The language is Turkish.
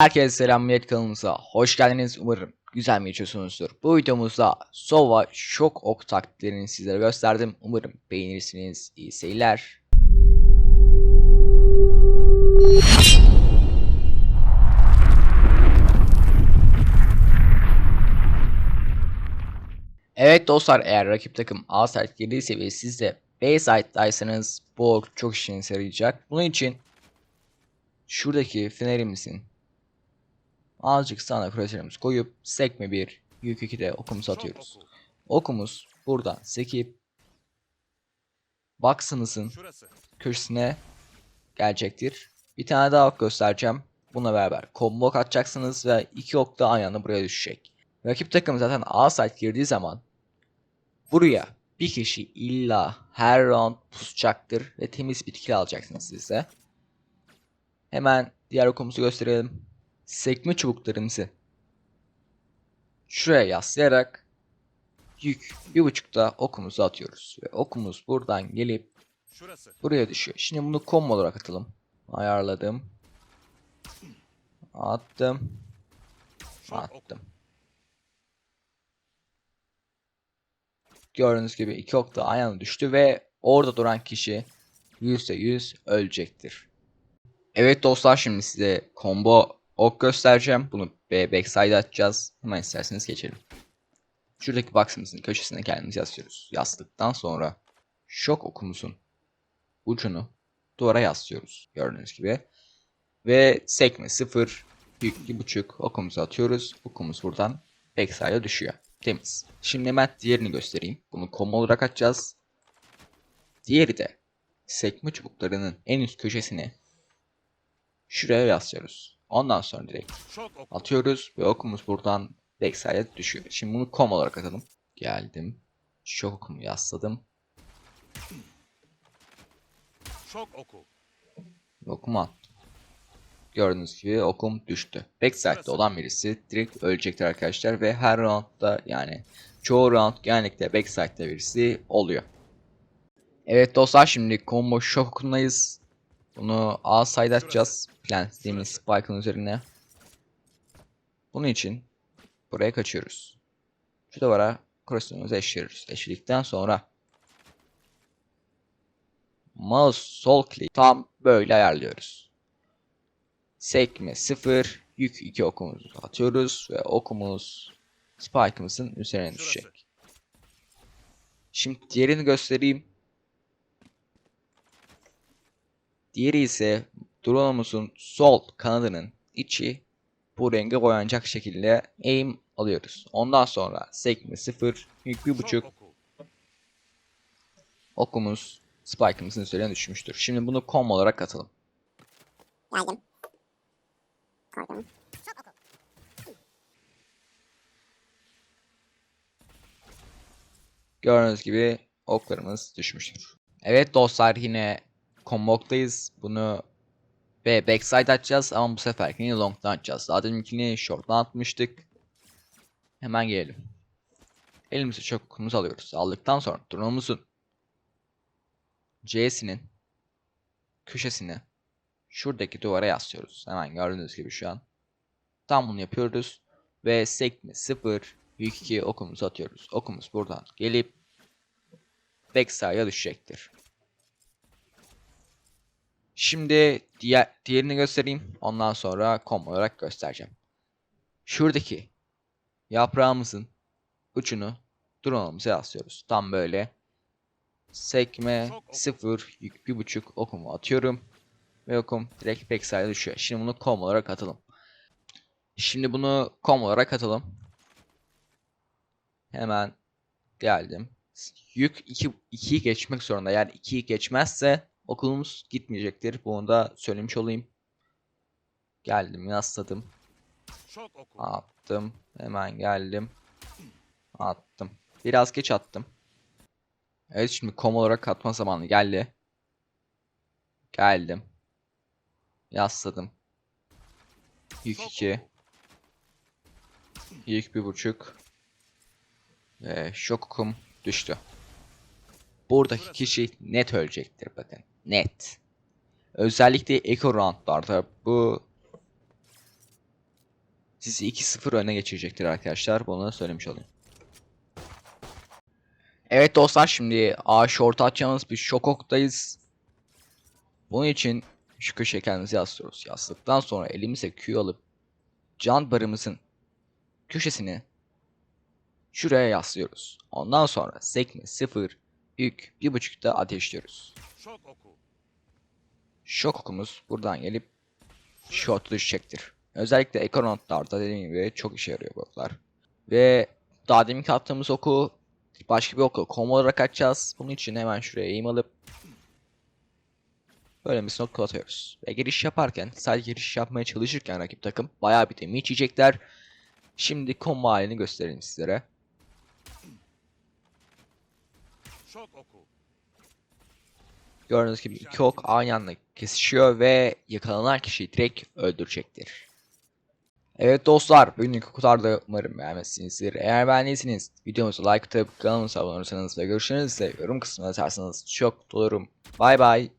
Herkese selam millet kanalımıza hoş geldiniz umarım güzel mi geçiyorsunuzdur. Bu videomuzda Sova şok ok taktiklerini sizlere gösterdim. Umarım beğenirsiniz. İyi seyirler. Evet dostlar eğer rakip takım A site girdiyse ve siz de B site'daysanız bu ok çok işinize yarayacak. Bunun için şuradaki fenerimizin azıcık sağına kroşelerimizi koyup sekme bir yük 2'de okumuzu atıyoruz. Okumuz buradan sekip Şurası. köşesine gelecektir. Bir tane daha ok göstereceğim. Bununla beraber combo ok atacaksınız ve iki ok da aynı anda buraya düşecek. Rakip takım zaten A site girdiği zaman buraya bir kişi illa her round pusacaktır ve temiz bir kill alacaksınız size. Hemen diğer okumuzu gösterelim. Sekme çubuklarımızı şuraya yaslayarak yük bir buçukta okumuzu atıyoruz. Ve okumuz buradan gelip Şurası. buraya düşüyor. Şimdi bunu combo olarak atalım. Ayarladım. Attım. Attım. Gördüğünüz gibi iki ok da aynı anda düştü ve orada duran kişi %100 ölecektir. Evet dostlar şimdi size combo ok göstereceğim. Bunu B backside atacağız. Hemen isterseniz geçelim. Şuradaki box'ımızın köşesine kendimizi yaslıyoruz. Yastıktan sonra şok okumuzun ucunu duvara yaslıyoruz. Gördüğünüz gibi. Ve sekme 0 büyük 2.5 okumuzu atıyoruz. Okumuz buradan backside'a düşüyor. Temiz. Şimdi hemen diğerini göstereyim. Bunu combo olarak atacağız. Diğeri de sekme çubuklarının en üst köşesine şuraya yaslıyoruz. Ondan sonra direkt atıyoruz ve okumuz buradan backside'a düşüyor. Şimdi bunu com olarak atalım. Geldim. Şok okumu yasladım. Şok oku. Okumu attım. Gördüğünüz gibi okum düştü. Backside'de olan birisi direkt ölecektir arkadaşlar ve her roundda yani çoğu round genellikle backside'de birisi oluyor. Evet dostlar şimdi combo şok okundayız. Bunu A side atacağız. Plantlediğimiz spike'ın üzerine. Bunun için buraya kaçıyoruz. Şu duvara cross'umuzu eşliyoruz. Eşledikten sonra mouse sol click tam böyle ayarlıyoruz. Sekme 0, yük 2 okumuzu atıyoruz ve okumuz spike'ımızın üzerine düşecek. Şimdi diğerini göstereyim. Diğeri ise drone'umuzun sol kanadının içi bu renge boyanacak şekilde aim alıyoruz. Ondan sonra sekme 0, yük 1.5 Şok oku. okumuz spike'ımızın üzerine düşmüştür. Şimdi bunu com olarak atalım. Geldim. Koydum. Gördüğünüz gibi oklarımız düşmüştür. Evet dostlar yine combo'dayız. Bunu ve backside atacağız ama bu seferkini long'dan atacağız. Daha deminkini short'tan atmıştık. Hemen gelelim. Elimize çok okumuzu alıyoruz. Aldıktan sonra drone'umuzun C'sinin köşesine şuradaki duvara yaslıyoruz. Hemen gördüğünüz gibi şu an. Tam bunu yapıyoruz. Ve sekme 0 büyük 2 okumuzu atıyoruz. Okumuz buradan gelip backside'a düşecektir. Şimdi diğer diğerini göstereyim. Ondan sonra combo olarak göstereceğim. Şuradaki yaprağımızın ucunu drone'umuza yaslıyoruz. Tam böyle sekme 0 yük 1.5 okumu atıyorum. Ve okum direkt backside'a düşüyor. Şimdi bunu com olarak atalım. Şimdi bunu com olarak atalım. Hemen geldim. Yük 2 2'yi geçmek zorunda. Yani 2'yi geçmezse okulumuz gitmeyecektir. Bunu da söylemiş olayım. Geldim, yasladım. Attım. Hemen geldim. Attım. Biraz geç attım. Evet şimdi kom olarak atma zamanı geldi. Geldim. Yasladım. Yük 2. Yük 1.5. Ve şokum düştü. Buradaki kişi net ölecektir bakın. Net. Özellikle eco roundlarda bu sizi 2-0 öne geçirecektir arkadaşlar. Bunu da söylemiş olayım. Evet dostlar şimdi A short atacağımız bir şok oktayız. Bunun için şu köşeye kendimizi yaslıyoruz. Yastıktan sonra elimize Q alıp can barımızın köşesini şuraya yaslıyoruz. Ondan sonra sekme 0 yük 1.5'da ateşliyoruz. Şok oku. Şok okumuz buradan gelip short düşecektir. Özellikle ekonontlarda dediğim gibi çok işe yarıyor bu oklar. Ve daha demin attığımız oku başka bir oku combo olarak atacağız. Bunun için hemen şuraya eğim alıp böyle bir oku atıyoruz. Ve giriş yaparken sadece giriş yapmaya çalışırken rakip takım bayağı bir damage yiyecekler. Şimdi combo halini göstereyim sizlere. Şok oku. Gördüğünüz gibi iki ok aynı anda kesişiyor ve yakalanan kişiyi direkt öldürecektir. Evet dostlar bugünkü kutarda umarım beğenmişsinizdir. Eğer beğendiyseniz videomuzu like atıp kanalımıza abone olursanız ve görüşünüzle yorum kısmına atarsanız çok mutlu olurum. Bay bay.